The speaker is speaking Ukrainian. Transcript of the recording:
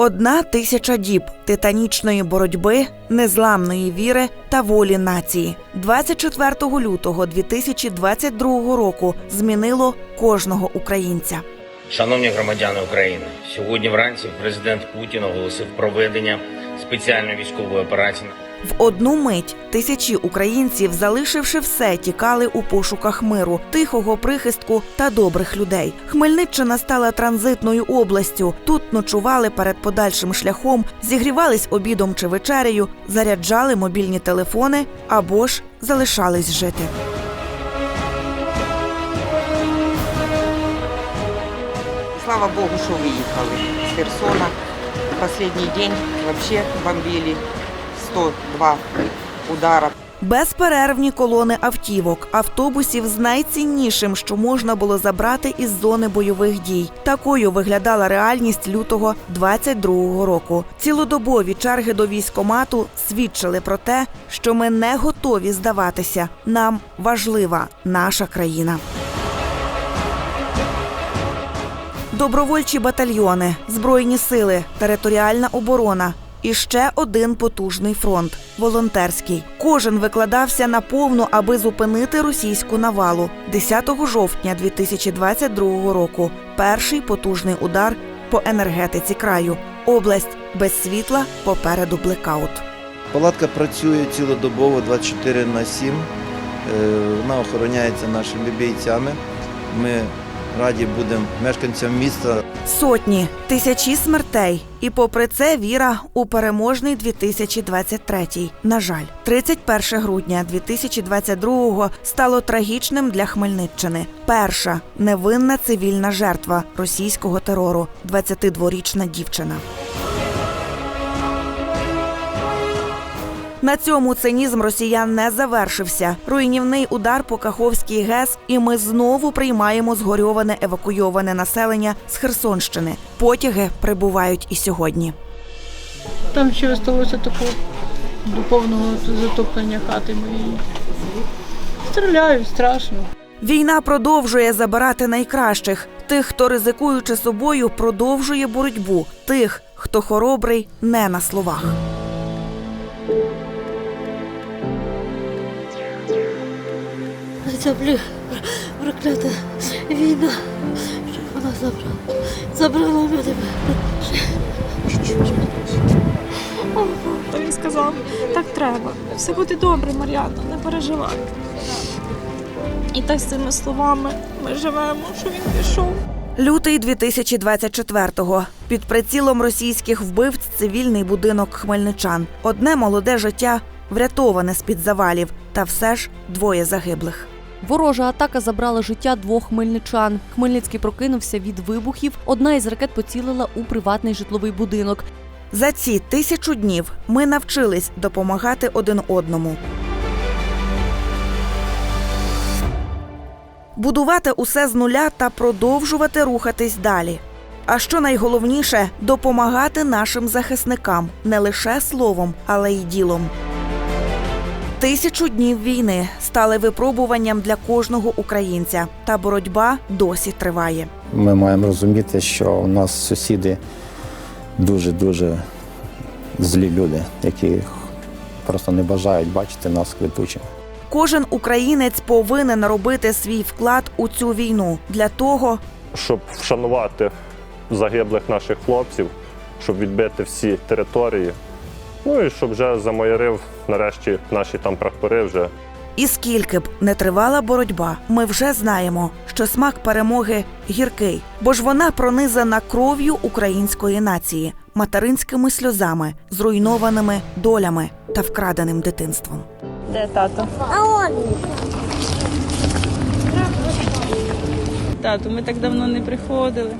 Одна тисяча діб титанічної боротьби, незламної віри та волі нації. 24 лютого 2022 року змінило кожного українця. Шановні громадяни України, сьогодні вранці президент Путін оголосив проведення спеціальної військової операції В одну мить тисячі українців, залишивши все, тікали у пошуках миру, тихого прихистку та добрих людей. Хмельниччина стала транзитною областю. Тут ночували перед подальшим шляхом, зігрівались обідом чи вечерею, заряджали мобільні телефони або ж залишались жити. Слава Богу, что выехали с Херсона. Последний день вообще бомбили 102 удара. Безперервні колони автівок, автобусів з найціннішим, що можна було забрати із зони бойових дій. Такою виглядала реальність лютого 22-го року. Цілодобові черги до військомату свідчили про те, що ми не готові здаватися. Нам важлива наша країна. Добровольчі батальйони, збройні сили, територіальна оборона. І ще один потужний фронт волонтерський. Кожен викладався на повну, аби зупинити російську навалу. 10 жовтня 2022 року. Перший потужний удар по енергетиці краю. Область без світла попереду блекаут. Палатка працює цілодобово 24 на 7. Е, Вона охороняється нашими бійцями. Ми раді будемо мешканцям міста Сотні, тисячі смертей. І попри це віра у переможний 2023. На жаль, 31 грудня 2022 стало трагічним для Хмельниччини. Перша невинна цивільна жертва російського терору 22-річна дівчина. На цьому цинізм росіян не завершився. Руйнівний удар по Каховській ГЕС, і ми знову приймаємо згорьоване евакуйоване населення з Херсонщини. Потяги прибувають і сьогодні. Там ще залишилося такого до повного затоплення хати моєї. Стріляють страшно. Війна продовжує забирати найкращих тих, хто ризикуючи собою, продовжує боротьбу, тих, хто хоробрий не на словах. Ця блі проклята війна, щоб вона забрала. Забрала мене. Він сказав, так треба. Все буде добре, Мар'яна, не переживай. І так з цими словами ми живемо, що він пішов. Лютий 2024-го. Під прицілом російських вбивць цивільний будинок хмельничан. Одне молоде життя врятоване з-під завалів, та все ж двоє загиблих. Ворожа атака забрала життя двох хмельничан. Хмельницький прокинувся від вибухів. Одна із ракет поцілила у приватний житловий будинок. За ці тисячу днів ми навчились допомагати один одному. Будувати усе з нуля та продовжувати рухатись далі. А що найголовніше допомагати нашим захисникам не лише словом, але й ділом. Тисячу днів війни стали випробуванням для кожного українця, та боротьба досі триває. Ми маємо розуміти, що у нас сусіди дуже-дуже злі люди, які просто не бажають бачити нас квітучими. Кожен українець повинен робити свій вклад у цю війну для того, щоб вшанувати загиблих наших хлопців, щоб відбити всі території. Ну і щоб вже замоярив нарешті наші там прапори вже і скільки б не тривала боротьба, ми вже знаємо, що смак перемоги гіркий, бо ж вона пронизана кров'ю української нації, материнськими сльозами, зруйнованими долями та вкраденим дитинством. Де тато? Тату, ми так давно не приходили.